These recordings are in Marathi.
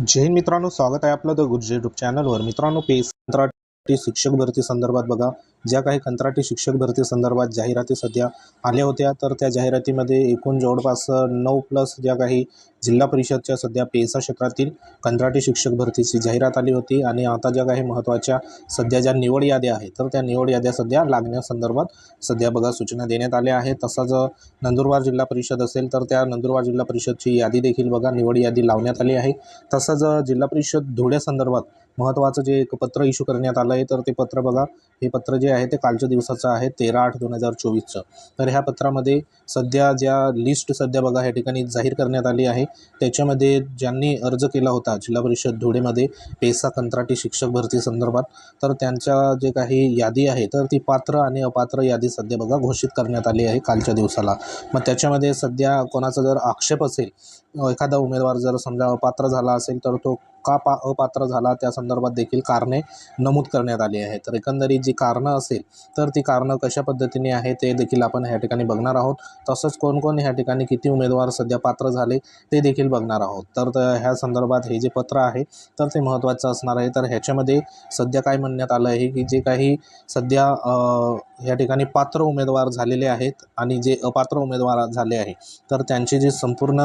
जैन मित्रांनो स्वागत आहे आपलं द गुरुजी युट्यूब चॅनलवर मित्रांनो पे कंत्राटी शिक्षक भरती संदर्भात बघा. ज्या काही कंत्राटी शिक्षक भरती संदर्भात जाहिराती सध्या आल्या होत्या तर त्या जाहिरातीमध्ये एकूण जवळपास नऊ प्लस ज्या काही जिल्हा परिषदच्या सध्या पेसा क्षेत्रातील कंत्राटी शिक्षक भरतीची जाहिरात आली होती आणि आता ज्या काही महत्त्वाच्या सध्या ज्या निवड याद्या आहेत तर त्या निवड याद्या सध्या लागण्यासंदर्भात सध्या बघा सूचना देण्यात आल्या आहेत. तसंच नंदुरबार जिल्हा परिषद असेल तर त्या नंदुरबार जिल्हा परिषदची यादी देखील बघा निवड यादी लावण्यात आली आहे. तसंच जिल्हा परिषद धुळ्यासंदर्भात महत्त्वाचं जे एक पत्र इश्यू करण्यात आलं आहे तर ते पत्र बघा हे पत्र जे आहे ते कालच्या दिवसाचं आहे तेरा आठ दोन हजार चोवीसचं. तर ह्या पत्रामध्ये सध्या ज्या लिस्ट सध्या बघा ह्या ठिकाणी जाहीर करण्यात आली आहे त्याच्यामध्ये ज्यांनी अर्ज केला होता जिल्हा परिषद धुळेमध्ये पेसा कंत्राटी शिक्षक भरती संदर्भात तर त्यांच्या जे काही यादी आहे तर ती पात्र आणि अपात्र यादी सध्या बघा घोषित करण्यात आली आहे कालच्या दिवसाला. मग त्याच्यामध्ये सध्या कोणाचा जर आक्षेप असेल एखादा उमेदवार जर समजा अपात्र झाला असेल तर तो का पा अपात्र झाला त्या संदर्भात देखील कारणे नमूद करण्यात आली आहे तर एकंदरीत जी कारणं असेल तर ती कारणं कशा पद्धतीने आहे ते देखील आपण ह्या ठिकाणी बघणार आहोत. तसंच कोणकोण ह्या ठिकाणी किती उमेदवार सध्या पात्र झाले ते देखील बघणार आहोत. तर ह्या संदर्भात हे जे पत्र आहे तर ते महत्त्वाचं असणार आहे. तर ह्याच्यामध्ये सध्या काय म्हणण्यात आलं आहे की जे काही सध्या ह्या ठिकाणी पात्र उमेदवार झालेले आहेत आणि जे अपात्र उमेदवार झाले आहे तर त्यांची जी संपूर्ण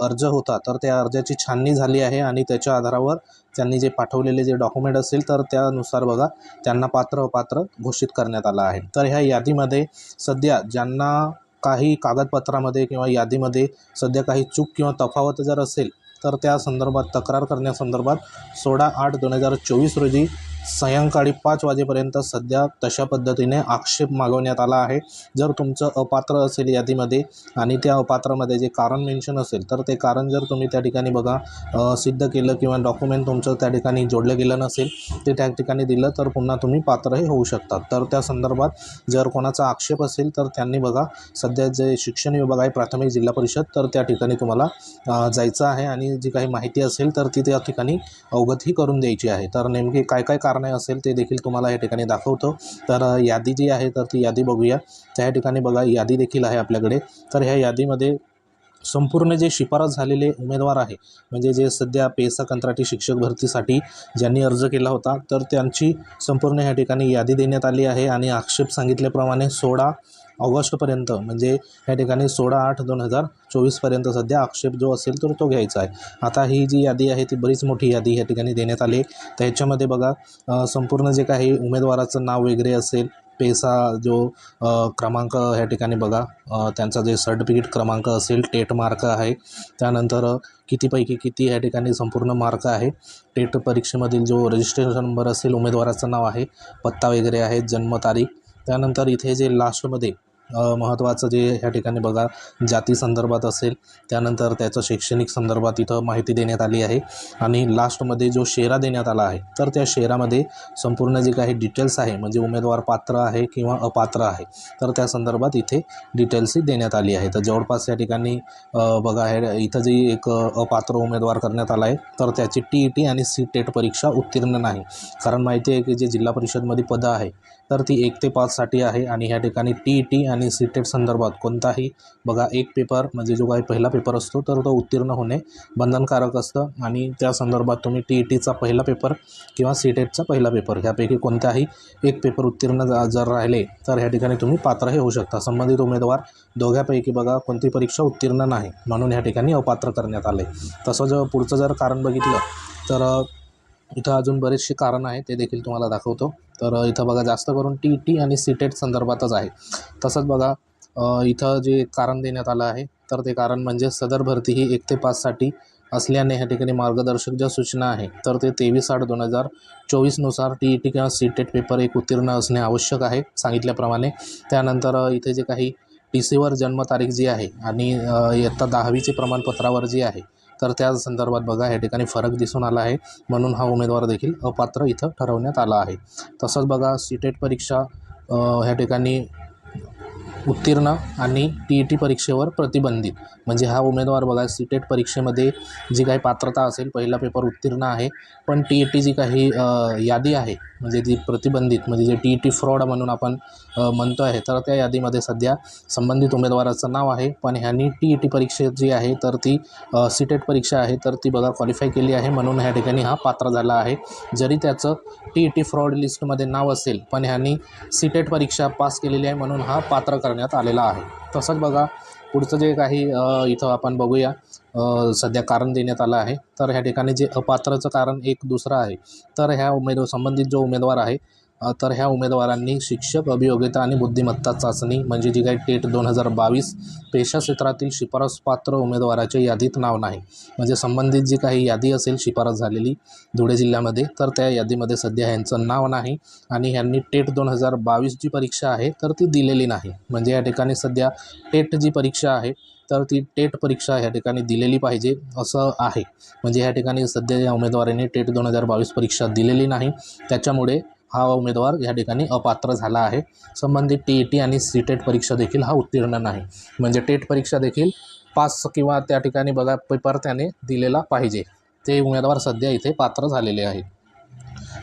अर्ज होता तर त्या अर्जाची छाननी झाली आहे आणि त्याच्या आधारावर त्यांनी जे पाठवलेले जे डॉक्युमेंट असेल तर त्यानुसार बघा त्यांना पात्र अपात्र घोषित करण्यात आलं आहे. तर ह्या यादीमध्ये सध्या ज्यांना काही कागदपत्रामध्ये किंवा यादीमध्ये सध्या काही चूक किंवा तफावत जर असेल तर त्या संदर्भात तक्रार करण्यासंदर्भात सोळा आठ दोन हजार चोवीस रोजी सायंकाळी पाच वाजेपर्यंत सध्या तशा पद्धतीने आक्षेप मागवण्यात आला आहे. जर तुमचं अपात्र असेल यादीमध्ये आणि त्या अपात्रामध्ये जे कारण मेन्शन असेल तर ते कारण जर तुम्ही त्या ठिकाणी बघा सिद्ध केलं किंवा डॉक्युमेंट तुमचं त्या ठिकाणी जोडलं गेलं नसेल ते त्या ठिकाणी दिलं तर पुन्हा तुम्ही पात्रही होऊ शकतात. तर त्या संदर्भात जर कोणाचा आक्षेप असेल तर त्यांनी बघा सध्या जे शिक्षण विभाग आहे प्राथमिक जिल्हा परिषद तर त्या ठिकाणी तुम्हाला जायचं आहे आणि जी काही माहिती असेल तर ती त्या ठिकाणी अवगतही करून द्यायची आहे. तर नेमकी काय काय कारण असेल ते देखील तुम्हाला या ठिकाणी दाखवतो. तर यादी जी आहे तर ती यादी बघूया. त्या ठिकाणी बघा यादी देखील आहे आपल्याकडे. तर ह्या यादीमध्ये संपूर्ण जे शिफारस झालेले उमेदवार आहे म्हणजे जे सध्या पेसा कंत्राटी शिक्षक भरतीसाठी ज्यांनी अर्ज केला होता तर त्यांची संपूर्ण ह्या ठिकाणी यादी देण्यात आली आहे. आणि आक्षेप सांगितल्याप्रमाणे सोळा ऑगस्टपर्यंत म्हणजे या ठिकाणी सोळा आठ दोन हजार चोवीसपर्यंत सध्या आक्षेप जो असेल तर तो घ्यायचा आहे. आता ही जी यादी आहे ती बरीच मोठी यादी या ठिकाणी देण्यात आली. आहे तर ह्याच्यामध्ये बघा संपूर्ण जे काही उमेदवाराचं नाव वगैरे असेल पेसा जो क्रमांक ह्या ठिकाणी बघा त्यांचा जे सर्टिफिकेट क्रमांक असेल टेट मार्क आहे. त्यानंतर कितीपैकी किती ह्या ठिकाणी संपूर्ण मार्क आहे. टेट परीक्षेमधील जो रजिस्ट्रेशन नंबर असेल उमेदवाराचं नाव आहे पत्ता वगैरे आहे जन्मतारीख त्यानंतर इथे जे लास्टमध्ये महत्त्वाचं जे ह्या ठिकाणी बघा जाती संदर्भात असेल त्यानंतर त्याचं शैक्षणिक संदर्भात इथं माहिती देण्यात आली आहे. आणि लास्टमध्ये जो शेरा देण्यात आला आहे तर त्या शेरामध्ये संपूर्ण जे काही डिटेल्स आहे म्हणजे उमेदवार पात्र आहे किंवा अपात्र आहे तर त्या संदर्भात इथे डिटेल्सही देण्यात आली आहे. तर जवळपास या ठिकाणी बघा आहे इथं जे एक अपात्र उमेदवार करण्यात आला आहे तर त्याची टी ई टी आणि सी टेट परीक्षा उत्तीर्ण नाही. कारण माहिती आहे की जे जिल्हा परिषदमध्ये पदं आहे तर ती एक ते पाचसाठी आहे आणि ह्या ठिकाणी टी ई टी आणि सी टेट संदर्भात कोणताही बघा एक पेपर म्हणजे जो काही पहिला पेपर असतो तर तो उत्तीर्ण होणे बंधनकारक असतं. आणि त्या संदर्भात तुम्ही टी ई टीचा पहिला पेपर किंवा सी टेटचा पहिला पेपर ह्यापैकी कोणताही एक पेपर उत्तीर्ण जर राहिले तर ह्या ठिकाणी तुम्ही पात्रही होऊ शकता. संबंधित उमेदवार दोघ्यापैकी बघा कोणती परीक्षा उत्तीर्ण नाही म्हणून ह्या ठिकाणी अपात्र करण्यात आले. तसं जर पुढचं जर कारण बघितलं तर इथं अजून बरेचसे कारण आहे ते देखील तुम्हाला दाखवतो. तर इथं बघा जास्त करून टी टी आणि सीटेट संदर्भातच आहे. तसंच बघा इथं जे कारण देण्यात आलं आहे तर ते कारण म्हणजे सदर भरती ही एक ते पाचसाठी असल्याने ह्या ठिकाणी मार्गदर्शक ज्या सूचना आहे तर ते तेवीस आठ दोन हजार चोवीसनुसार टी ई टी किंवा सी टेट पेपर एक उत्तीर्ण असणे आवश्यक आहे सांगितल्याप्रमाणे. त्यानंतर इथे जे काही टी सीवर जन्मतारीख जी आहे आणि इयत्ता दहावीचे प्रमाणपत्रावर जी आहे तर त्या संदर्भात बघा ह्या ठिकाणी फरक दिसून आला आहे. म्हणून हा उमेदवार देखील अपात्र इथं ठरवण्यात आला आहे. तसंच बघा सीटेट परीक्षा ह्या ठिकाणी उत्तीर्ण आणि टी ई टी परीक्षेवर प्रतिबंधित. म्हणजे हा उमेदवार बघा सीटेट परीक्षेमध्ये जी काही पात्रता असेल पहिला पेपर उत्तीर्ण आहे. पण टी ई टी जी काही यादी आहे म्हणजे जी प्रतिबंधित म्हणजे जे टी ई टी फ्रॉड म्हणून आपण म्हणतो आहे. तर त्या यादीमध्ये सध्या संबंधित उमेदवाराचं नाव आहे. पण ह्यांनी टी ई टी परीक्षा जी आहे तर ती सी टेट परीक्षा आहे तर ती बघा क्वालिफाय केली आहे. म्हणून ह्या ठिकाणी हा पात्र झाला आहे. जरी त्याचं टी ई टी फ्रॉड लिस्टमध्ये नाव असेल पण ह्यांनी सी टेट परीक्षा पास केलेली आहे म्हणून हा पात्र करण्यात आलेला आहे. तसंच बघा पुढचं जे काही इथं आपण बघूया सध्या कारण देण्यात आलं आहे. तर ह्या ठिकाणी जे अपात्रचं कारण एक दुसरं आहे. तर ह्या उमेदवार संबंधित जो उमेदवार आहे तर ह्या उमेदवारांनी शिक्षक अभियोग्यता आणि बुद्धिमत्ता चाचणी म्हणजे जी काही टेट दोन हजार बावीस पेशा क्षेत्रातील शिफारसपात्र उमेदवाराच्या यादीत नाव नाही. म्हणजे संबंधित जी काही यादी असेल शिफारस झालेली धुळे जिल्ह्यामध्ये तर त्या यादीमध्ये सध्या ह्यांचं नाव नाही आणि ह्यांनी टेट दोन हजार बावीस जी परीक्षा आहे तर ती दिलेली नाही. म्हणजे या ठिकाणी सध्या टेट जी परीक्षा आहे तर ती टेट परीक्षा ह्या ठिकाणी दिलेली पाहिजे असं आहे. म्हणजे ह्या ठिकाणी सध्या या उमेदवाराने टेट दोन हजार बावीस परीक्षा दिलेली नाही. त्याच्यामुळे हा उमेदवार या ठिकाणी अपात्र झाला आहे. संबंधित टी ई टी आणि सी टेट परीक्षा देखील हा उत्तीर्ण नाही. म्हणजे टेट परीक्षा देखील पास किंवा त्या ठिकाणी बघा पेपर त्याने दिलेला पाहिजे. ते उमेदवार सध्या इथे पात्र झालेले आहेत.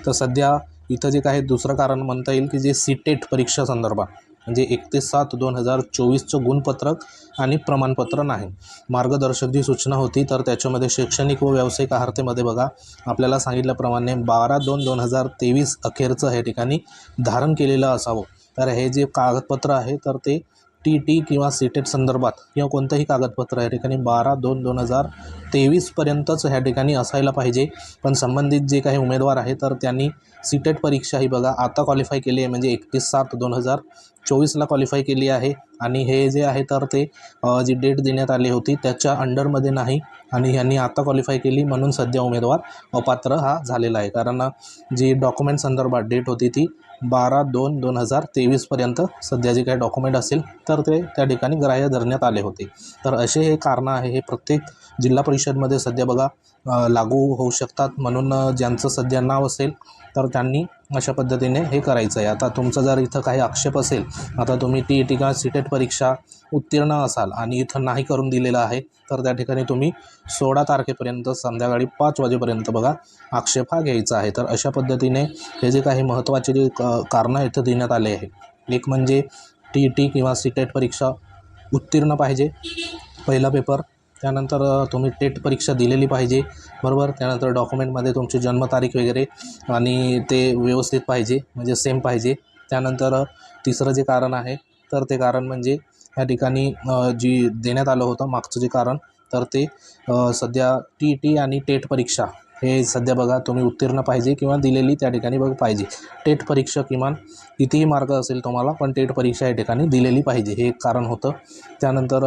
तर सध्या इथं जे काही दुसरं कारण म्हणता येईल की जे सी टेट परीक्षा संदर्भात म्हणजे एकतीस सात दोन हजार चोवीसचं गुणपत्रक आणि प्रमाणपत्र नाही. मार्गदर्शक जी सूचना होती तर त्याच्यामध्ये शैक्षणिक व व्यावसायिक आहारतेमध्ये बघा आपल्याला सांगितल्याप्रमाणे बारा दोन दोन हजार तेवीस अखेरचं हे ठिकाणी धारण केलेलं असावं. तर हे जे कागदपत्र आहे तर ते टी टी किंवा सी टेट संदर्भात किंवा कोणतंही कागदपत्र या ठिकाणी बारा दोन दोन हजार तेवीसपर्यंतच ह्या ठिकाणी असायला पाहिजे. पण संबंधित जे काही उमेदवार आहे तर त्यांनी सी टेट परीक्षा ही बघा आता क्वालिफाय केली आहे. म्हणजे एकतीस सात दोन हजार चोवीसला क्वालिफाय केली आहे. आणि हे जे आहे तर ते जी डेट देण्यात आली होती त्याच्या अंडरमध्ये नाही. आणि ह्यांनी आता क्वालिफाय केली म्हणून सध्या उमेदवार अपात्र हा झालेला आहे. कारण जी डॉक्युमेंट संदर्भात डेट होती ती बारा दोन दोन हजार तेवीसपर्यंत सध्या जे काही डॉक्युमेंट असेल तर ते त्या ठिकाणी ग्राह्य धरण्यात आले होते. तर असे हे कारणं आहे. हे प्रत्येक जिल्हा परिषदमध्ये सध्या बघा लागू होऊ शकतात म्हणून ज्यांचं सध्या नाव असेल तर त्यांनी अशा पद्धतीने हे करायचं आहे आता तुमचं जर इथं काही आक्षेप असेल आता तुम्ही टी ई टी किंवा सीटेट परीक्षा उत्तीर्ण असाल आणि इथं नाही करून दिलेलं आहे तर त्या ठिकाणी तुम्ही सोळा तारखेपर्यंत संध्याकाळी पाच वाजेपर्यंत बघा आक्षेप हा घ्यायचा आहे. तर अशा पद्धतीने हे जे काही महत्त्वाचे जे क कारणं इथं देण्यात आले आहे एक म्हणजे टी ई टी किंवा सीटेट परीक्षा उत्तीर्ण पाहिजे. पहिला पेपर त्यानंतर तुम्ही टेट परीक्षा दिलेली पाहिजे बरोबर? त्यानंतर डॉक्युमेंटमध्ये तुमची जन्मतारीख वगैरे आणि ते व्यवस्थित पाहिजे म्हणजे सेम पाहिजे. त्यानंतर तिसरं जे कारण आहे तर ते कारण म्हणजे ह्या ठिकाणी जी देण्यात आलं होतं मागचं जे कारण तर ते सध्या टी टी आणि टेट परीक्षा हे सध्या बघा तुम्ही उत्तीर्ण पाहिजे किंवा दिलेली त्या ठिकाणी बघ पाहिजे. टेट परीक्षा किमान कितीही मार्क असेल तुम्हाला पण टेट परीक्षा या ठिकाणी दिलेली पाहिजे हे एक कारण होतं. त्यानंतर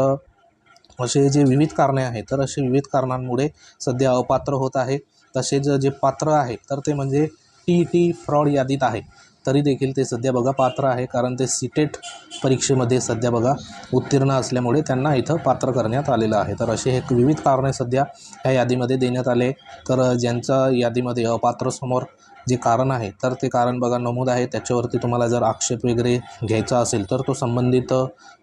असे जे विविध कारणे आहेत तर असे विविध कारणांमुळे सध्या अपात्र होत आहे. तसेच जे पात्र आहे तर ते म्हणजे टी टी फ्रॉड यादीत आहे. तरी देखील ते सध्या बघा पात्र आहे कारण ते सीटेट परीक्षेमध्ये सध्या बघा उत्तीर्ण असल्यामुळे त्यांना इथं पात्र करण्यात आलेलं आहे. तर असे हे विविध कारणे सध्या ह्या यादीमध्ये देण्यात आले. तर ज्यांच्या यादीमध्ये अपात्र समोर जे कारण आहे तर ते कारण बघा नमूद आहे. त्याच्यावरती तुम्हाला जर आक्षेप वगैरे घ्यायचा असेल तर तो संबंधित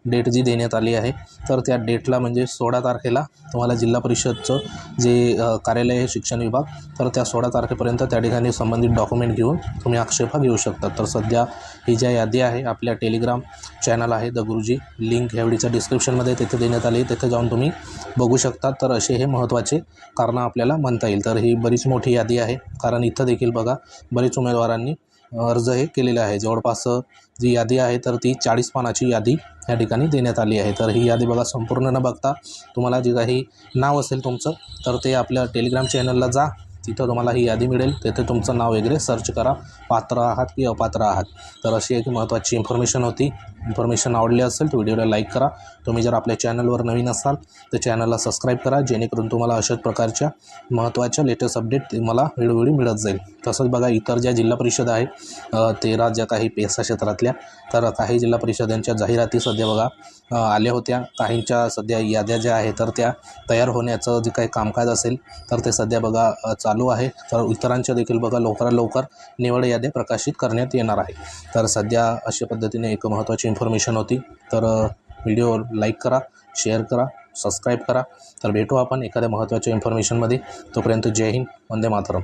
डेट जी देण्यात आली आहे तर त्या डेटला म्हणजे सोळा तारखेला तुम्हाला जिल्हा परिषदचं जे कार्यालय आहे शिक्षण विभाग तर त्या सोळा तारखेपर्यंत त्या ठिकाणी संबंधित डॉक्युमेंट घेऊन तुम्ही आक्षेप हा घेऊ शकता. तर सध्या ही ज्या यादी आहे आपल्या टेलिग्राम चॅनल आहे द गुरुजी लिंक ह्यावेळीच्या डिस्क्रिप्शनमध्ये तिथे देण्यात आली तिथे जाऊन तुम्ही बघू शकता. तर असे हे महत्त्वाचे कारणं आपल्याला म्हणता येईल. तर ही बरीच मोठी यादी आहे कारण इथं देखील बघा बरेच उमेदवारांनी अर्ज हे केलेले आहे. जवळपास जी यादी आहे तर ती चाळीस पानाची यादी या ठिकाणी देण्यात आली आहे. तर ही यादी बघा संपूर्ण न बघता तुम्हाला जे काही नाव असेल तुमचं तर ते आपल्या टेलिग्राम चॅनलला जा. तिथं तुम्हाला ही यादी मिळेल. तिथे तुमचं नाव वगैरे सर्च करा. पात्र आहात की अपात्र आहात. तर अशी एक महत्त्वाची इन्फॉर्मेशन होती. इन्फॉर्मेशन आवडली असेल तर व्हिडिओला लाईक करा. तुम्ही जर आपल्या चॅनलवर नवीन असाल तर चॅनलला सबस्क्राईब करा जेणेकरून तुम्हाला अशाच प्रकारच्या महत्त्वाच्या लेटेस्ट अपडेट तुम्हाला वेळोवेळी मिळत जाईल. तसंच बघा इतर ज्या जिल्हा परिषद आहे तेरा ज्या काही पेसा क्षेत्रातल्या तर काही जिल्हा परिषदांच्या जाहिराती सध्या बघा आल्या होत्या. काहींच्या सध्या याद्या ज्या आहे तर त्या तयार होण्याचं जे काही कामकाज असेल तर ते सध्या बघा चालू आहे. तर इतरांच्या देखील बघा लवकरात लवकर निवड याद्या प्रकाशित करण्यात येणार आहे. तर सध्या अशा पद्धतीने एक महत्त्वाची इन्फॉर्मेशन होती. तर व्हिडिओ लाईक करा शेअर करा सबस्क्राईब करा. तर भेटू आपण एखाद्या महत्त्वाच्या इन्फॉर्मेशनमध्ये तोपर्यंत जय हिंद वंदे मातरम.